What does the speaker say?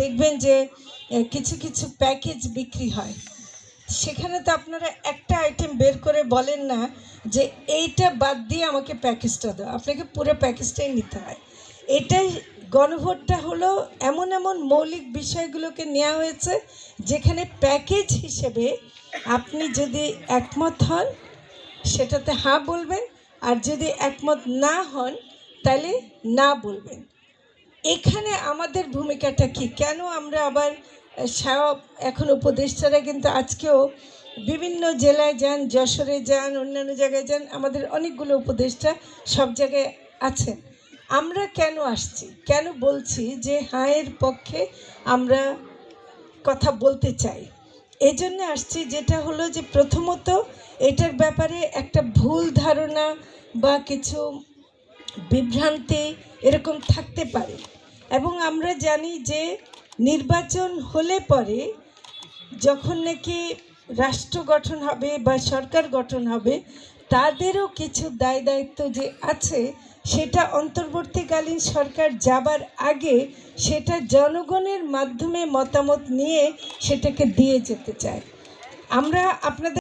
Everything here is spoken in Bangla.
দেখবেন যে কিছু কিছু প্যাকেজ বিক্রি হয়। সেখানে তো আপনারা একটা আইটেম বের করে বলেন না যে, এইটা বাদ দিয়ে আমাকে প্যাকেজটা দাও। আপনাকে পুরো প্যাকেজটাই নিতে হয়। এটাই গণভোটটা হলো এমন এমন মৌলিক বিষয়গুলোকে নেওয়া হয়েছে, যেখানে প্যাকেজ হিসেবে আপনি যদি একমত হন, সেটাতে হ্যাঁ বলবেন, আর যদি একমত না হন, তাহলে না বলবেন। এখানে আমাদের ভূমিকাটা কি? কেন আমরা আবার সব এখন উপদেষ্টারা কিন্তু আজকেও বিভিন্ন জেলায় যান, যশোরে যান, অন্যান্য জায়গায় যান, আমাদের অনেকগুলো উপদেষ্টা সব জায়গায় আছেন। আমরা কেন আসছি? কেন বলছি যে হায়ের পক্ষে আমরা কথা বলতে চাই? এই জন্য আসছি যেটা হলো যে প্রথমত এটার ব্যাপারে একটা ভুল ধারণা বা কিছু বিভ্রান্তি এরকম থাকতে পারে। এবং আমরা জানি যে নির্বাচন হলে পরে যখন নাকি রাষ্ট্র গঠন হবে বা সরকার গঠন হবে, তাদেরও কিছু দায় দায়িত্ব যে আছে, সেটা অন্তর্বর্তীকালীন সরকার যাবার আগে সেটা জনগণের মাধ্যমে মতামত নিয়ে সেটাকে দিয়ে যেতে চায়। আমরা আপনাদের